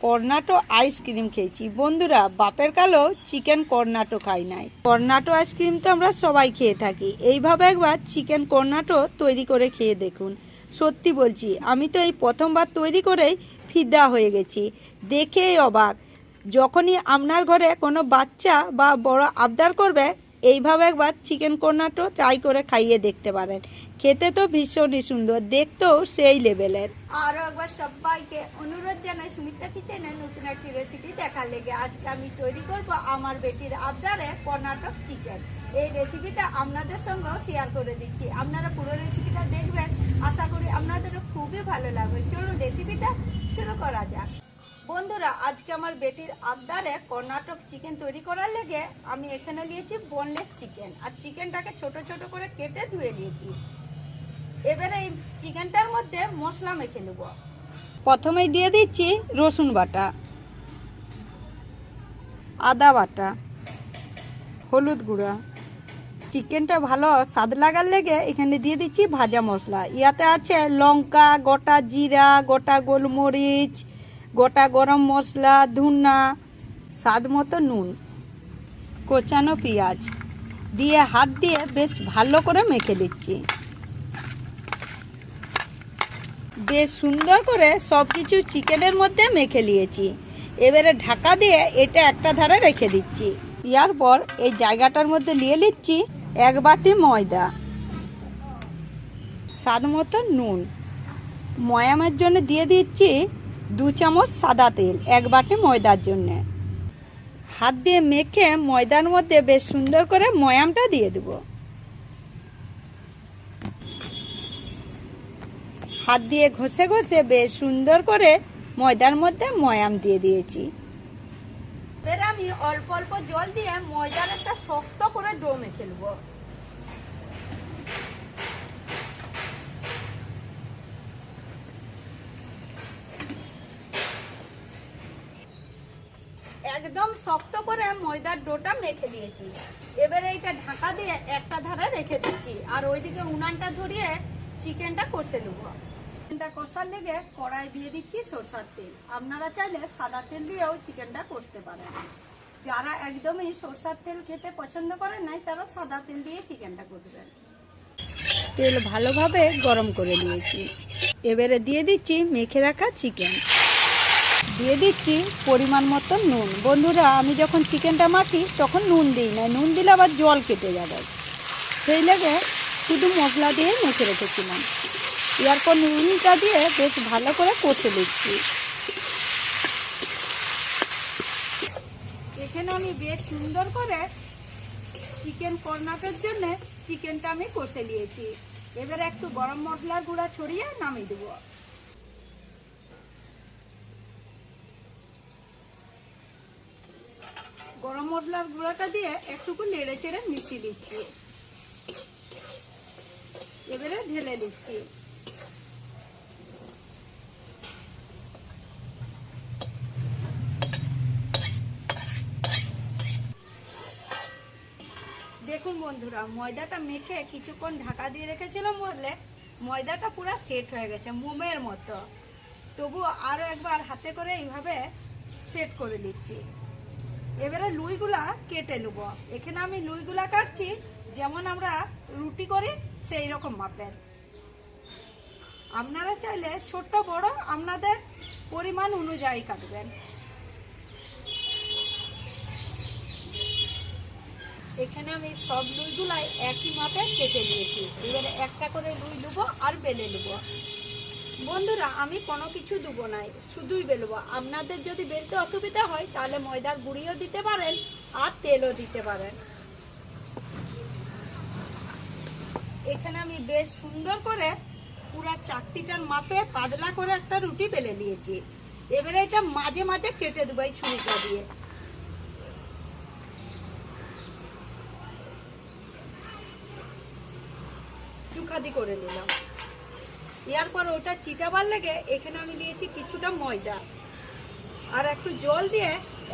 কর্নাটো ice cream খেয়েছি। বন্ধুরা, বাপের কালো চিকেন কর্নাটো খাই নাই। কর্নাটো আইসক্রিম তো আমরা সবাই খেয়ে থাকি। এইভাবে একবার চিকেন কর্নাটো তৈরি করে খেয়ে দেখুন। সত্যি বলছি, আমি তো এই প্রথমবার তৈরি করেই ফিদা হয়ে গেছি। দেখেই অবাক। যখনই আপনার ঘরে কোনো বাচ্চা বা বড় আবদার করবে এইভাবে একবার চিকেন কর্নাটো ট্রাই করে খাইয়ে দেখতে পারেন। খেতে তো ভীষণই সুন্দর, দেখতেও সেই লেভেলের। আরও একবার সবাইকে অনুরোধ জানাই সুমিতা কিচেনের নতুন একটি রেসিপি দেখার লেগে আজকে আমি তৈরি করব আমার বেটির আবদারে কর্ণাটক চিকেন এই রেসিপিটা আপনাদের সঙ্গেও শেয়ার করে দিচ্ছি। আপনারা পুরো রেসিপিটা দেখবেন। আশা করি আপনাদেরও খুবই ভালো লাগবে। চলুন রেসিপিটা শুরু করা যাক। বন্ধুরা, আজকে আমার বেটির আবদারে কর্ণাটক চিকেন তৈরি করার লেগে আমি এখানে নিয়েছি বোনলেস চিকেন আর চিকেনটাকে ছোট ছোট করে কেটে ধুয়ে নিয়েছি। এবারে এই চিকেনটার মধ্যে মশলা মেখে নেব। প্রথমেই দিয়ে দিচ্ছি রসুন বাটা, আদা বাটা, হলুদ গুঁড়া। চিকেনটা ভালো স্বাদ লাগার লেগে এখানে দিয়ে দিচ্ছি ভাজা মশলা। ইয়াতে আছে লঙ্কা, গোটা জিরা, গোটা গোলমরিচ গোটা গরম মশলা, ধুনা, স্বাদ মতো নুন, কোচানো পেঁয়াজ দিয়ে হাত দিয়ে বেশ ভালো করে মেখে দিচ্ছি। বেশ সুন্দর করে সব কিছু চিকেনের মধ্যে মেখে নিয়েছি। এবারে ঢাকা দিয়ে এটা একটা ধারে রেখে দিচ্ছি। ইয়ার পর এই জায়গাটার মধ্যে নিয়ে নিচ্ছি এক বাটি ময়দা, স্বাদ মতো নুন। ময়ামের জন্য দিয়ে দিচ্ছি দু চামচ সাদা তেল, এক বাটি ময়দার জন্যে। হাত দিয়ে মেখে ময়দার মধ্যে বেশ সুন্দর করে ময়ামটা দিয়ে দেবো। হাত দিয়ে ঘষে ঘষে বেশ সুন্দর করে ময়দার মধ্যে ময়াম দিয়ে দিয়েছি। এবার আমি অল্প অল্প জল দিয়ে ময়দার একটা শক্ত করে ডো মেখে নেব। শক্ত করে ময়দার ডোটা মেখে দিয়েছি। এবারে এইটা ঢাকা দিয়ে একটা ধারে রেখে দিচ্ছি। আর ওইদিকে উনানটা ধরিয়ে চিকেনটা কষে নেব। চিকেনটা কষার লেগে কড়াই দিয়ে দিচ্ছি সরষার তেল। আপনারা চাইলে সাদা তেল দিয়েও চিকেনটা কষতে পারেন। যারা একদমই সরষার তেল খেতে পছন্দ করেন নাই, তারা সাদা তেল দিয়ে চিকেনটা কষবেন। তেল ভালোভাবে গরম করে নিয়েছি। এবারে দিয়ে দিচ্ছি মেখে রাখা চিকেন। দিয়ে দিচ্ছি পরিমাণ মতো নুন। বন্ধুরা, আমি যখন চিকেনটা মাখি, তখন নুন দিই না। নুন দিলে আবার জল কেটে যাবে। সেই লেগে শুধু মশলা দিয়ে মেখে রেখেছিলাম। এরপর নুনটা দিয়ে বেশ ভালো করে কষে দিচ্ছি এখানে আমি বেশ সুন্দর করে চিকেন কর্নাটের জন্য চিকেনটা আমি কষে নিয়েছি। এবার একটু গরম মশলার গুঁড়া ছড়িয়ে নামিয়ে দেবো গরম মশলার গুঁড়াটা দিয়ে একটুকু নেড়ে চেড়ে মিশিয়ে দিচ্ছি। এবারে ঢেলে দিচ্ছি। দেখুন বন্ধুরা, ময়দাটা মেখে কিছুক্ষণ ঢাকা দিয়ে রেখেছিলাম বললে ময়দাটা পুরো সেট হয়ে গেছে, মোমের মতো। তবু আরও একবার হাতে করে এইভাবে সেট করে নিচ্ছি। এবারে লুইগুলা কেটে নেব। এখানে আমি লুইগুলা কাটছি, যেমন আমরা রুটি করি, সেই রকম মাপের। আপনারা চাইলে ছোট্ট বড় আপনাদের পরিমাণ অনুযায়ী কাটবেন। এখানে আমি সব লুইগুলাই একই মাপে কেটে নিয়েছি। এবারে একটা করে লুই নেব আর বেলে নেব। বন্ধুরা, আমি কোনো কিছু দেবো নাই, শুধুই বেলবো। আপনাদের যদি বেলতে অসুবিধা হয়, তাহলে ময়দার গুঁড়িও দিতে পারেন আর তেলও দিতে পারেন। এখানে আমি বেশ সুন্দর করে পুরা চাকতিটার মাপে পাতলা করে একটা রুটি বেলে নিয়েছি। এবারে এটা মাঝে মাঝে কেটে দেবো এই ছুরিটা দিয়ে। চুখাদি করে নিলাম। এরপর ওটা চিটাবার লেগে এখানে আমি দিয়েছি কিছুটা ময়দা। আর একটু জল দিয়ে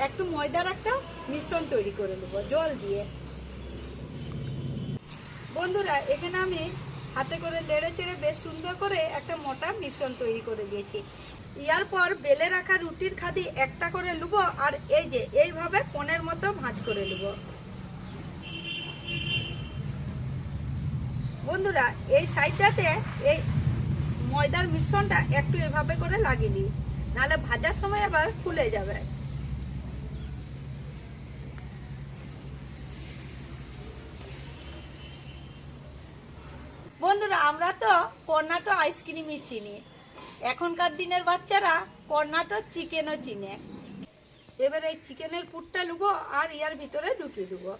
একটু ময়দার একটা মিশ্রণ তৈরি করে নেব, জল দিয়ে। বন্ধুরা, এখানে আমি হাতে করে লেড়ে চেড়ে বেশ সুন্দর করে একটা মোটা মিশ্রণ তৈরি করে দিয়েছি। ইয়ার পর বেলে রাখা রুটির খাদি একটা করে লুব আর এই যে, এইভাবে কোণের মতো ভাঁজ করে লুব বন্ধুরা, এই সাইডটাতে এই ময়দার মিশ্রণটা একটু এভাবে করে লাগিয়ে নিই। নাহলে ভাজার সময় আবার ফুলে যাবে। বন্ধুরা, আমরা তো কর্নাটো আইসক্রিমই চিনি। এখনকার দিনের বাচ্চারা কর্নাটো চিকেনও চিনে। এবার এই চিকেনের পুরটা লুবো আর ইয়ার ভিতরে ঢুকিয়ে দেবো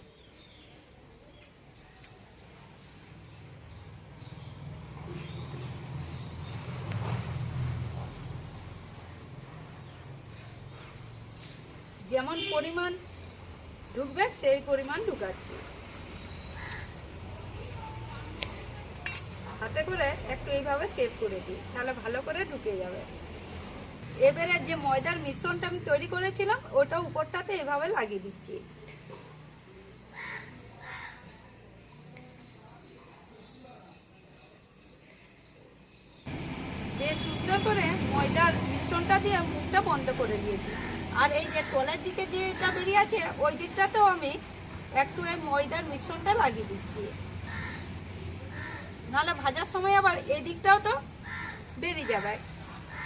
যেমন পরিমাণ ঢুকবে, সেই পরিমাণ ঢুকাচ্ছি। হাতে করে একটু এইভাবে সেভ করে দিই, তাহলে ভালো করে ঢুকে যাবে। এবারে যে ময়দার মিশ্রণটা আমি তৈরি করেছিলাম, ওটা উপরটাতে এভাবে লাগিয়ে দিচ্ছি। বেশ সুন্দর করে ময়দার মিশ্রণটা দিয়ে মুখটা বন্ধ করে দিয়েছি। আর এই যে তলের দিকে যেটা বেরিয়ে আছে, ওই দিকটাতেও আমি একটু এই ময়দার মিশ্রণটা লাগিয়ে দিচ্ছি। নাহলে ভাজার সময় আবার এই দিকটাও তো বেরিয়ে যাবে।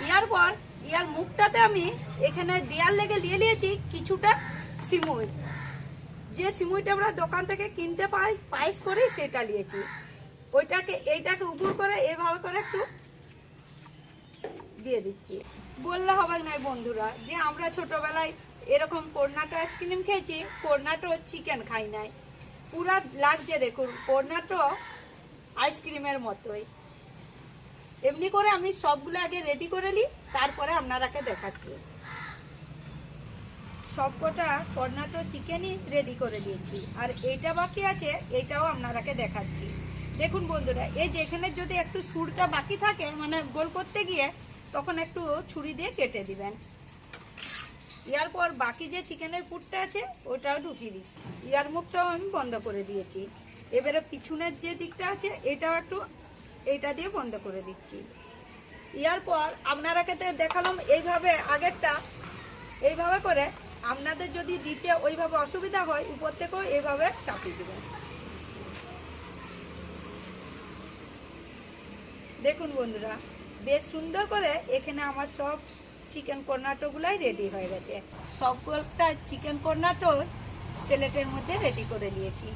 ইয়ার পর, ইয়ার মুখটাতে আমি এখানে দেয়াল লেগে নিয়ে নিয়েছি কিছুটা সিমুই। যে সিমুইটা আমরা দোকান থেকে কিনতে পাই পায়েস করে সেটা নিয়েছি। ওইটাকে, এইটাকে উপর করে এভাবে করে একটু দিয়ে দিচ্ছি। বললে হবে না বন্ধুরা, যে আমরা ছোটবেলায় এরকম কর্নাটো আইসক্রিম খেয়েছি, কর্নাটো চিকেন খাই নাই। পুরা লাগছে দেখুন, কর্নাটো আইসক্রিমের মতোই। এমনি করে আমি সবগুলো আগে রেডি করে নিই, তারপরে আপনারাকে দেখাচ্ছি। সবকটা কর্নাটো চিকেনই রেডি করে দিয়েছি। আর এইটা বাকি আছে, এটাও আপনারাকে দেখাচ্ছি। দেখুন বন্ধুরা, এই যে এখানে যদি একটু সুরটা বাকি থাকে মানে গোল করতে গিয়ে তখন একটু ছুরি দিয়ে কেটে দিবেন। ইয়ার পর বাকি যে চিকেনের পুরটা আছে, ওটাও ঢুকিয়ে দিচ্ছি। ইয়ার মুখটাও আমি বন্ধ করে দিয়েছি। এবারে পিছনের যে দিকটা আছে, এটাও একটু এটা দিয়ে বন্ধ করে দিচ্ছি। ইয়ার পর আপনারাকে তো দেখালাম এইভাবে আগেরটা। এইভাবে করে আপনাদের যদি দিতে ওইভাবে অসুবিধা হয়, উপর থেকেও এইভাবে চাপিয়ে দেবেন। দেখুন বন্ধুরা বেশ সুন্দর করে এখানে আমার সব চিকেন কর্নাটোগুলাই রেডি হয়ে গেছে। সবটা চিকেন কর্নাটো প্লেটের মধ্যে রেডি করে নিয়েছি।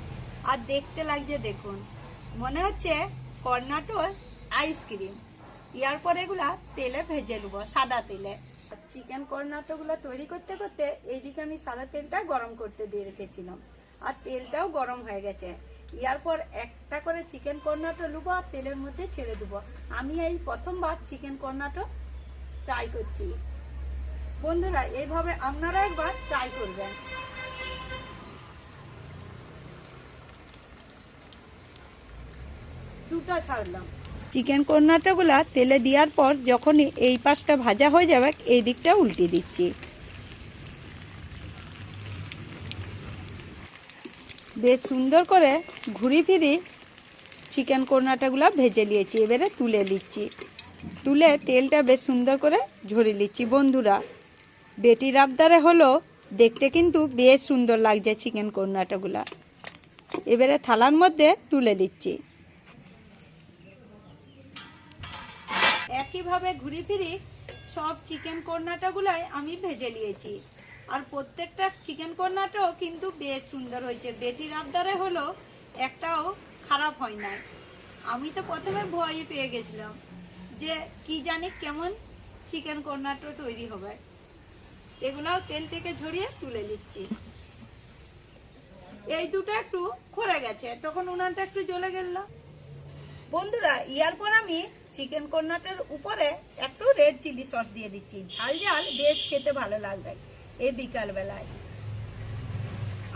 আর দেখতে লাগছে, দেখুন, মনে হচ্ছে কর্নাটোর আইসক্রিম ইয়ার পর এগুলা তেলে ভেজে নেব, সাদা তেলে। চিকেন কর্নাটোগুলো তৈরি করতে করতে এইদিকে আমি সাদা তেলটা গরম করতে দিয়ে রেখেছিলাম। আর তেলটাও গরম হয়ে গেছে। ইয়ার পর একটা করে চিকেন কর্নাটো লুবো আর তেলের মধ্যে ছেড়ে দেবো। আমি এই প্রথমবার চিকেন কর্নাটো ট্রাই করছি। বন্ধুরা এইভাবে আপনারা একবার ট্রাই করবেন। দুটা ছাড়লাম। চিকেন কর্নাটাগুলা তেলে দেওয়ার পর যখনই এই পাশটা ভাজা হয়ে যাবে, এই দিকটা উল্টে দিচ্ছি। বেশ সুন্দর করে ঘুরি ফিরি চিকেন কর্নাটাগুলো ভেজে নিয়েছি, এবারে তুলে নিচ্ছি। তুলে তেলটা বেশ সুন্দর করে ঝরিয়ে নিচ্ছি। বন্ধুরা বেটি রাবদারে হলো দেখতে কিন্তু বেশ সুন্দর লাগছে চিকেন কর্নাটাগুলা। এবারে থালার মধ্যে তুলে দিচ্ছি একইভাবে ঘুরি ফিরি সব চিকেন কর্নাটাগুলাই আমি ভেজে নিয়েছি। আর প্রত্যেকটা চিকেন কর্নাটাও কিন্তু বেশ সুন্দর হয়েছে। বেটির আবদারে হলো একটাও খারাপ হয় নাই। আমি তো প্রথমে ভয় পেয়ে গেছিলাম যে কি জানি কেমন চিকেন কর্নাটো তৈরি হবে। এগুলাও তেল থেকে ঝরিয়ে তুলে নিচ্ছি। এই দুটো একটু খরে গেছে। তখন উনানটা একটু জ্বলে গেল। বন্ধুরা, ইয়ার পর আমি চিকেন কর্নাটের উপরে একটু রেড চিলি সস দিয়ে দিচ্ছি। ঝাল ঝাল, বেশ খেতে ভালো লাগবে। এই বিকাল বেলায়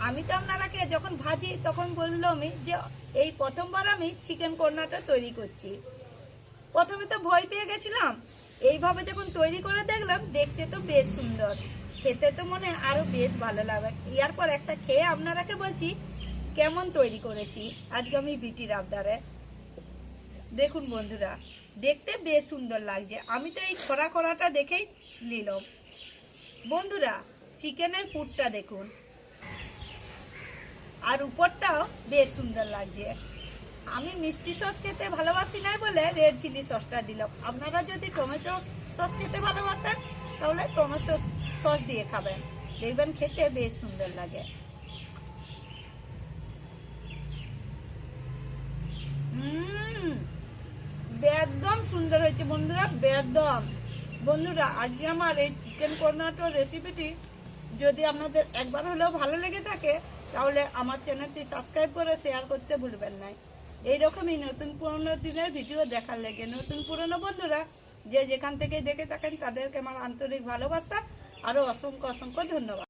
আমি তো আপনারাকে যখন ভাজি, তখন বললাম যে এই প্রথমবার আমি চিকেন কর্নাটা তৈরি করছি। প্রথমে তো ভয় পেয়ে গেছিলাম। এইভাবে যখন তৈরি করে দেখলাম, দেখতে তো বেশ সুন্দর। খেতে তো মনে হয় আরও বেশ ভালো লাগবে। ইয়ার পর একটা খেয়ে আপনারাকে বলছি, কেমন তৈরি করেছি? আজকে আমি বিটির আবদারে। দেখুন বন্ধুরা, দেখতে বেশ সুন্দর লাগছে। আমি তো এই খরা খরাটা দেখেই নিলাম। বন্ধুরা, চিকেনের পুরটা দেখুন। আর উপরটাও বেশ সুন্দর লাগছে। আমি মিষ্টি সস খেতে ভালোবাসি না বলে রেড চিলি সসটা দিলাম। আপনারা যদি টমেটো সস খেতে ভালোবাসেন, তাহলে টমেটো সস দিয়ে খাবেন। দেখবেন খেতে বেশ সুন্দর লাগে। বেদম সুন্দর হয়েছে বন্ধুরা, বেদম। বন্ধুরা, আজকে আমার এই চিকেন কর্নাটো রেসিপিটি যদি আপনাদের একবার হলেও ভালো লেগে থাকে, তাহলে আমার চ্যানেলটি সাবস্ক্রাইব করে শেয়ার করতে ভুলবেন না। এইরকমই নতুন পুরনো দিনের ভিডিও দেখার লেগে নতুন পুরনো বন্ধুরা যে যেখান থেকে দেখে থাকেন, তাদেরকে আমার আন্তরিক ভালোবাসা আরও অসংখ্য অসংখ্য ধন্যবাদ।